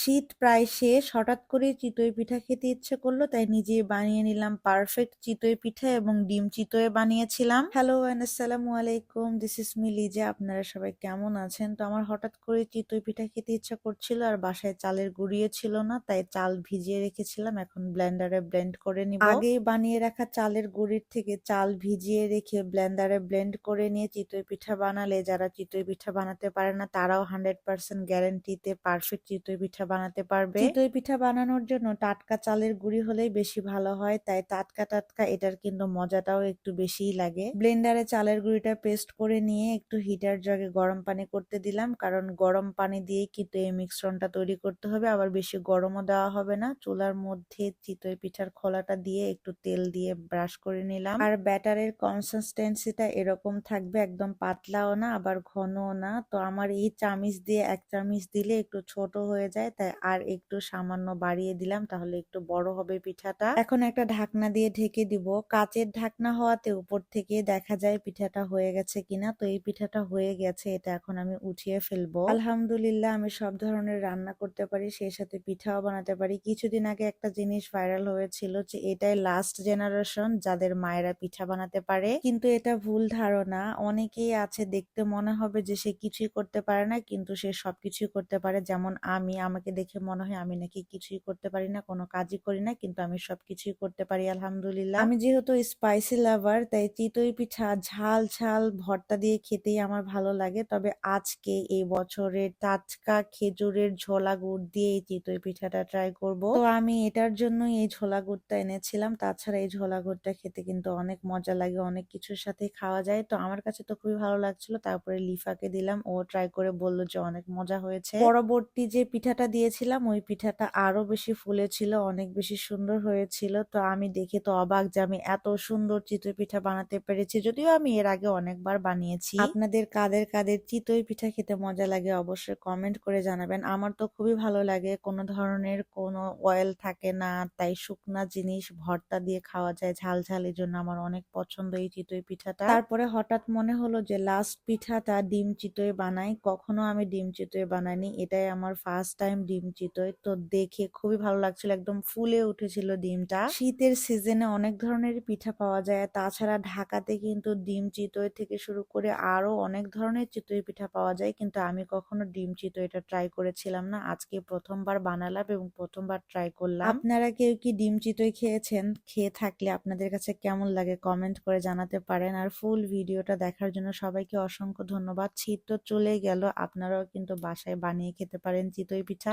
শীত প্রায় শেষ, হঠাৎ করে চিতই পিঠা খেতে ইচ্ছে করল, তাই নিজে বানিয়ে নিলাম পারফেক্ট চিতই পিঠা এবং ডিম চিতই বানিয়েছিলাম। হ্যালো অ্যান্ড আসসালামু আলাইকুম দিস ইস মি লিজা আপনারা সবাই কেমন আছেন? তো আমার হঠাৎ করে চিতই পিঠা খেতে ইচ্ছা করছিল আর বাসায় চালের গুঁড়িয়ে ছিল না, তাই চাল ভিজিয়ে রেখেছিলাম, এখন ব্লেন্ডারে ব্লেন্ড করে নিব। আগেই বানিয়ে রাখা চালের গুঁড়ির থেকে চাল ভিজিয়ে রেখে ব্লেন্ডারে ব্লেন্ড করে নিয়ে চিতই পিঠা বানালে, যারা চিতই পিঠা বানাতে পারে না, তারাও হান্ড্রেড পার্সেন্ট গ্যারেন্টিতে পারফেক্ট চিতই পিঠা বানাতে পারবে। চিতই পিঠা বানানোর জন্য টাটকা চালের গুঁড়ি হলেই বেশি ভালো হয়, তাই টাটকা টাটকা এটার কিন্তু মজাটাও একটু বেশিই লাগে। ব্লেন্ডারে চালের গুঁড়িটা পেস্ট করে নিয়ে একটু হিটার জগে গরম পানি করতে দিলাম, কারণ গরম পানি দিয়েই কিন্তু এই মিশ্রণটা তৈরি করতে হবে, আবার বেশি গরমও দেওয়া হবে না। চুলার মধ্যে চিতই পিঠার খোলাটা দিয়ে একটু তেল দিয়ে ব্রাশ করে নিলাম। আর ব্যাটারের কনসিস্টেন্সিটা এরকম থাকবে, একদম পাতলাও না, আবার ঘনও না। তো আমার এই চামিচ দিয়ে এক চামিচ দিলে একটু ছোট হয়ে যায় আর একটু সামান্য বাড়িয়ে দিলাম, তাহলে একটু বড় হবে পিঠাটা। এখন একটা ঢাকনা দিয়ে ঢেকে দিব। কাচের ঢাকনা হওয়াতে উপর থেকে দেখা যায় পিঠাটা হয়ে গেছে কিনা। তো এই পিঠাটা হয়ে গেছে, এটা এখন আমি উঠিয়ে ফেলব। আলহামদুলিল্লাহ, আমি সব ধরনের রান্না করতে পারি, সেই সাথে পিঠাও বানাতে পারি। কিছুদিন আগে একটা জিনিস ভাইরাল হয়েছিল যে, এটাই লাস্ট জেনারেশন যাদের মায়েরা পিঠা বানাতে পারে। কিন্তু এটা ভুল ধারণা। অনেকেই আছে, দেখতে মনে হবে যে সে কিছুই করতে পারে না, কিন্তু সে সবকিছুই করতে পারে। যেমন আমি, আমাকে দেখে মনে হয় আমি নাকি কিছুই করতে পারি না, কোনো কাজই করি না, কিন্তু আমি সবকিছুই করতে পারি, আলহামদুলিল্লাহ। আমি যেহেতু স্পাইসি লাভার তাই চিতই পিঠা ঝাল ঝাল ভর্তা দিয়ে খেতেই আমার ভালো লাগে। তবে আজকে এই বছরের টাটকা খেজুরের ঝোলা গুড় দিয়ে এই চিতই পিঠাটা ট্রাই করব। তো আমি এটার জন্য এই ঝোলা গুড়টা এনেছিলাম। তাছাড়া এই ঝোলা গুড়টা খেতে কিন্তু অনেক মজা লাগে, অনেক কিছুর সাথে খাওয়া যায়। তো আমার কাছে তো খুবই ভালো লাগছিল, তারপরে লিফাকে দিলাম। ও ট্রাই করে বলল যে অনেক মজা হয়েছে। পরবর্তী যে পিঠাটা দিয়েছিলাম, ওই পিঠাটা আরও বেশি ফুলেছিল, অনেক বেশি সুন্দর হয়েছিল। তো আমি দেখে তো অবাক যে আমি এত সুন্দর চিতই পিঠা বানাতে পেরেছি, যদিও আমি এর আগে অনেকবার বানিয়েছি। আপনাদের কাদের কাদের চিতই পিঠা খেতে মজা লাগে অবশ্যই কমেন্ট করে জানাবেন। আমার তো খুবই ভালো লাগে, কোনো ধরনের কোনো অয়েল থাকে না, তাই শুকনা জিনিস ভর্তা দিয়ে খাওয়া যায়, ঝাল ঝাল এই জন্য আমার অনেক পছন্দ এই চিতই পিঠাটা। তারপরে হঠাৎ মনে হলো যে লাস্ট পিঠাটা ডিম চিতই বানাই, কখনো আমি ডিম চিতই বানাইনি, এটাই আমার ফার্স্ট টাইম ডিম চিতই। তো দেখে খুবই ভালো লাগছিল একদম ফুলে উঠেছিল ডিমটা। শীতের সিজনে অনেক ধরনের পিঠা পাওয়া যায়। তাছাড়া ঢাকাতে কিন্তু ডিম চিতই থেকে শুরু করে আরও অনেক ধরনের চিতই পিঠা পাওয়া যায়। কিন্তু আমি কখনো ডিম চিতইটা ট্রাই করেছিলাম না। আজকে প্রথমবার বানালাম এবং প্রথমবার ট্রাই করলাম। আপনারা কেউ কি ডিম চিতই খেয়েছেন? খেয়ে থাকলে আপনাদের কাছে কেমন লাগে কমেন্ট করে জানাতে পারেন। আর ফুল ভিডিওটা দেখার জন্য সবাইকে অসংখ্য ধন্যবাদ। শীত তো চলে গেল আপনারাও কিন্তু বাসায় বানিয়ে খেতে পারেন চিতই পিঠা।